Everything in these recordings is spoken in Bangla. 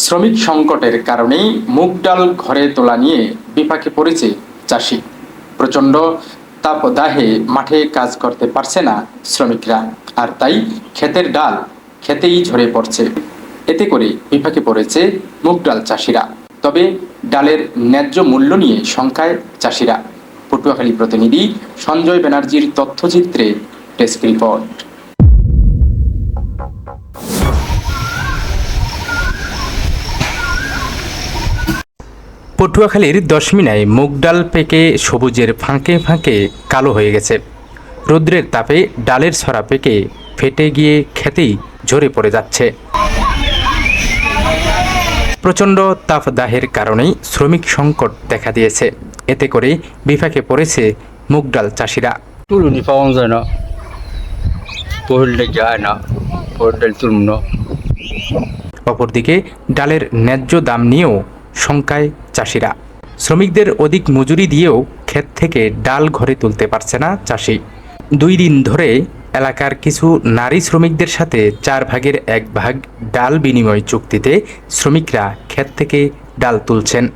শ্রমিক সংকটের কারণেই মুগ ডাল ঘরে তোলা নিয়ে বিপাকে পড়েছে চাষি। প্রচণ্ড তাপদাহে মাঠে কাজ করতে পারছে না শ্রমিকরা, আর তাই ক্ষেতের ডাল খেতেই ঝরে পড়ছে। এতে করে বিপাকে পড়েছে মুগ ডাল চাষিরা। তবে ডালের ন্যায্য মূল্য নিয়ে শঙ্কায় চাষিরা। পটুয়াখালী প্রতিনিধি সঞ্জয় ব্যানার্জির তথ্যচিত্রে ডেস্ক রিপোর্ট। পটুয়াখালীর দশমিনায় মুগ ডাল পেকে সবুজের ফাঁকে ফাঁকে কালো হয়ে গেছে। রৌদ্রের তাপে ডালের ছড়া পেকে ফেটে গিয়ে খেতেই ঝরে পড়ে যাচ্ছে। প্রচণ্ড তাপদাহের কারণেই শ্রমিক সংকট দেখা দিয়েছে। এতে করে বিপাকে পড়েছে মুগ ডাল চাষিরা। তুলুনি পাওয়া যায় না। পহিলটা যায় না। তুলুন অপরদিকে ডালের ন্যায্য দাম নিয়েও শঙ্কায় চাষিরা। শ্রমিকদের অধিক মজুরি দিয়েও ক্ষেত থেকে ডাল ঘরে তুলতে পারছে না চাষি। দুই দিন ধরে এলাকার কিছু নারী শ্রমিকদের সাথে চার ভাগের এক ভাগ ডাল বিনিময় চুক্তিতে শ্রমিকরা ক্ষেত থেকে ডাল তুলছেন।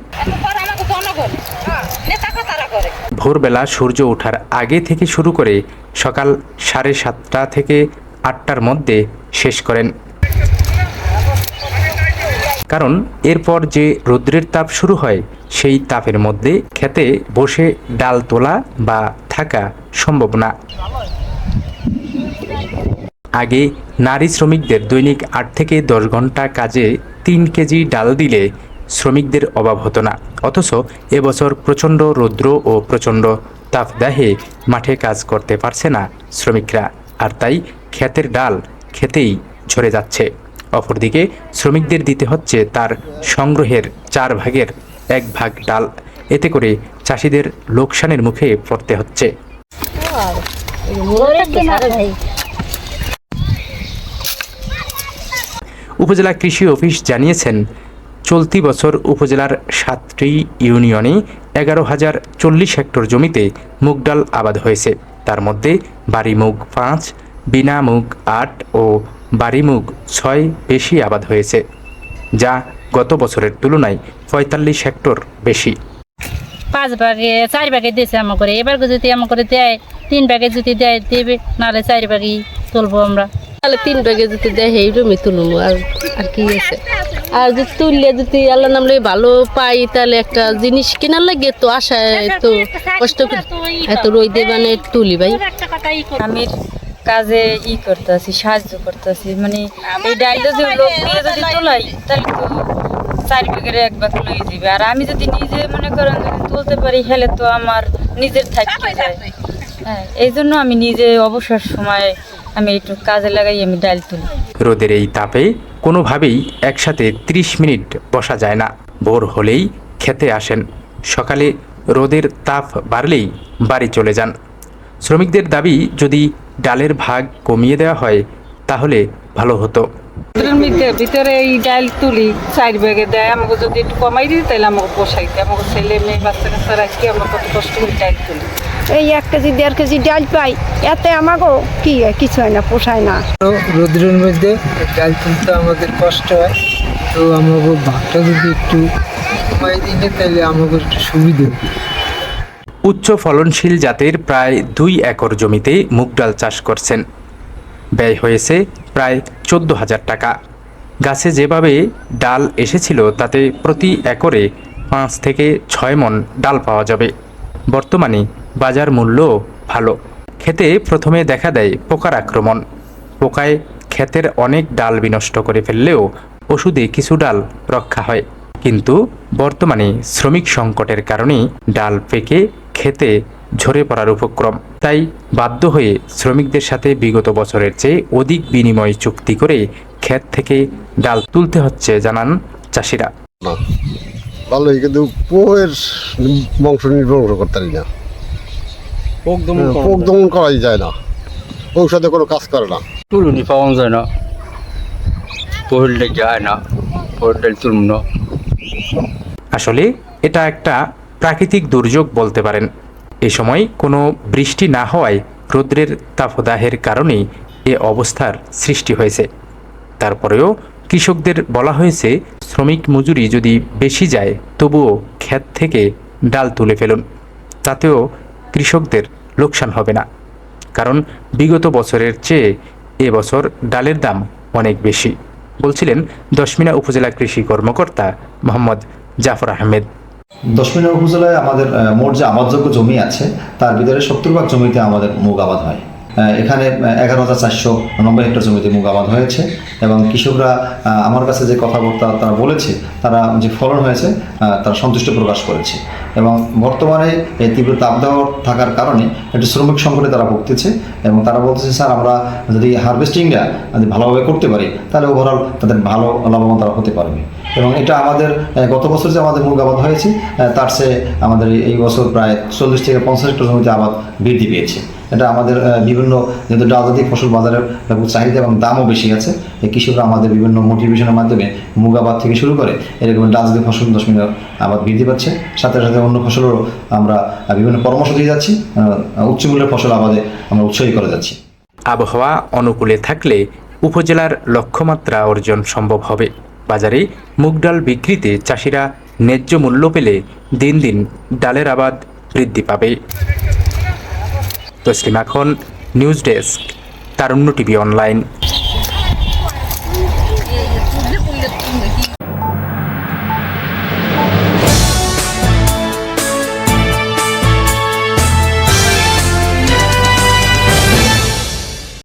ভোরবেলা সূর্য ওঠার আগে থেকে শুরু করে সকাল সাড়ে সাতটা থেকে আটটার মধ্যে শেষ করেন। কারণ এরপর যে রৌদ্রের তাপ শুরু হয়, সেই তাপের মধ্যে খেতে বসে ডাল তোলা বা থাকা সম্ভব না। আগে নারী শ্রমিকদের দৈনিক আট থেকে দশ ঘণ্টা কাজে তিন কেজি ডাল দিলে শ্রমিকদের অভাব হতো না। অথচ এবছর প্রচণ্ড রৌদ্র ও প্রচণ্ড তাপদাহে মাঠে কাজ করতে পারছে না শ্রমিকরা। আর তাই ক্ষেতের ডাল খেতেই ঝরে যাচ্ছে। অপরদিকে শ্রমিকদের দিতে হচ্ছে তার সংগ্রহের চার ভাগের এক ভাগ ডাল। এতে করে চাষিদের লোকসানের মুখে পড়তে হচ্ছে। উপজেলা কৃষি অফিস জানিয়েছেন, চলতি বছর উপজেলার সাতটি ইউনিয়নে এগারো হাজার চল্লিশ হেক্টর জমিতে মুগ ডাল আবাদ হয়েছে। তার মধ্যে বাড়ি মুগ পাঁচ বিনা মুগ আট ও বাড়ি মুগ ছয় বেশি আবাদ হয়েছে যা গত বছরের তুলনায় পঁয়তাল্লিশ হেক্টর বেশি। পাঁচ ভাগে চার ভাগে দিয়েছে আমার করে। এবার যদি আমার করে দেয় তিন ভাগে যদি দেয় দেবে নাহলে চার ভাগেই তুলবো আমরা। তাহলে তিন ভাগে যদি দেয় সেই রুমে তুলবো আর আর কি আছে। আর যদি তুললে যদি আল্লাহ নামলে ভালো পাই তাহলে একটা জিনিস কেনার লাগে তো আশায় তো কষ্ট করে এত রই দিয়ে মানে তুলি ভাই। আমি কাজে ই করতেছি সাহায্য করতেছি। মানে এই ডাইল যদি লোক দিয়ে যদি তোলাই তাহলে তো চার ভাগের এক ভাগ লয়ে যাবে। আর আমি যদি নিজে মনে করেন যদি তুলতে পারি হেলে তো আমার নিজের থাকতে যায়। হ্যাঁ এই জন্য আমি নিজে অবসর সময় আমি একটু কাজে লাগাই আমি ডাল তুলি। রোদের এই তাপে কোনোভাবেই একসাথে 30 মিনিট বসা যায় না। ভোর হলেই খেতে আসেন। সকালে রোদের তাপ বাড়লেই বাড়ি চলে যান। শ্রমিকদের দাবি যদি ডালের ভাগ কমিয়ে দেওয়া হয় তাহলে ভালো হতো। ভিতরে ভিতরে এই ডাল তুলি চার ব্যাগে দেয় আমাকে যদি একটু কমাই দিই তাহলে আমাকে পোষাইতে। আমাকে ছেলে মেয়ে বাচ্চা কাচ্চা রাখি আমরা কত কষ্ট করে ডাল তুলি। এই এক কেজি দেড় কেজি ডাল পাই এতে আমাকেও কি কিছু হয় না পোষায় না। রোদ্রের মধ্যে ডাল তুলতে আমাদের কষ্ট হয় তো আমাকে ভাগটা যদি একটু কমাই দিলে তাহলে আমাকে একটু সুবিধে। উচ্চ ফলনশীল জাতের প্রায় দুই একর জমিতে মুগ ডাল চাষ করছেন। ব্যয় হয়েছে প্রায় চোদ্দ হাজার টাকা। গাছে যেভাবে ডাল এসেছিল, তাতে প্রতি একরে পাঁচ থেকে ছয় মন ডাল পাওয়া যাবে। বর্তমানে বাজার মূল্য ভালো। খেতে প্রথমে দেখা দেয় পোকার আক্রমণ। পোকায় ক্ষেতের অনেক ডাল বিনষ্ট করে ফেললেও ওষুধে কিছু ডাল রক্ষা হয়। কিন্তু বর্তমানে শ্রমিক সংকটের কারণে ডাল পেকে খেতে ঝরে পড়ার উপক্রম। তাই বাধ্য হয়ে শ্রমিকদের সাথে বিগত বছরের চেয়ে অধিক বিনিময় চুক্তি করে ক্ষেত থেকে ডাল তুলতে হচ্ছে জানান চাষিরা। ভালোই কিন্তু পোহের বংশ নির্ভর করতে পারি না। পোক দমন হ্যাঁ, করা পোক যায়। দমন করাই যায় না। ঔষধে কোনো কাজ করে না। তুলুনি পাওয়া যায় না। পহিলটা যায় না পহিলটা তুলুন আসলে এটা একটা প্রাকৃতিক দুর্যোগ বলতে পারেন। এ সময় কোনো বৃষ্টি না হওয়ায় রৌদ্রের তাপদাহের কারণেই এ অবস্থার সৃষ্টি হয়েছে। তারপরেও কৃষকদের বলা হয়েছে, শ্রমিক মজুরি যদি বেশি যায়, তবুও ক্ষেত থেকে ডাল তুলে ফেলুন। তাতেও কৃষকদের লোকসান হবে না। কারণ বিগত বছরের চেয়ে এবছর ডালের দাম অনেক বেশি। বলছিলেন দশমিনা উপজেলা কৃষি কর্মকর্তা মোহাম্মদ জাফর আহমেদ। দশমিনা উপজেলায় আমাদের মোট যে আবাদযোগ্য জমি আছে, তার ভিতরে সত্তর ভাগ জমিতে আমাদের মুগ আবাদ হয়। এখানে এগারো হাজার চারশো নব্বই হেক্টর জমিতে মুগ আবাদ হয়েছে এবং কৃষকরা আমার কাছে যে কথাবার্তা তারা বলেছে, তারা যে ফলন হয়েছে তারা সন্তুষ্ট প্রকাশ করেছে। এবং বর্তমানে এই তীব্র তাপদাহ থাকার কারণে একটি শ্রমিক সংকটে তারা ভুগতেছে এবং তারা বলতেছে, স্যার, আমরা যদি হারভেস্টিংটা যদি ভালোভাবে করতে পারি, তাহলে ওভারঅল তাদের ভালো লাভবান তারা হতে পারবে। এবং এটা আমাদের গত বছর যে আমাদের মুগ আবাদ হয়েছে তার চেয়ে আমাদের এই- বছর প্রায় চল্লিশ থেকে পঞ্চাশ হেক্টর জমিতে আবাদ বৃদ্ধি পেয়েছে। এটা আমাদের বিভিন্ন যেহেতু ডালজাতিক ফসল বাজারের চাহিদা এবং দামও বেশি আছে কৃষকরা আমাদের বিভিন্ন মোটিভেশনের মাধ্যমে মুগাবাদ থেকে শুরু করে এরকম ডালজাতিক ফসল দশ মিনিট আবাদ বৃদ্ধি পাচ্ছে। সাথে সাথে অন্য ফসলেরও আমরা বিভিন্ন পরামর্শ দিয়ে যাচ্ছি উচ্চ মূল্যের ফসল আবাদে আমরা উৎসাহী করে যাচ্ছি। আবহাওয়া অনুকূলে থাকলে উপজেলার লক্ষ্যমাত্রা অর্জন সম্ভব হবে। বাজারে মুগ ডাল বিক্রিতে চাষিরা ন্যায্য মূল্য পেলে দিন দিন ডালের আবাদ বৃদ্ধি পাবে। তসলিম এখন news desk, Tarunya TV online.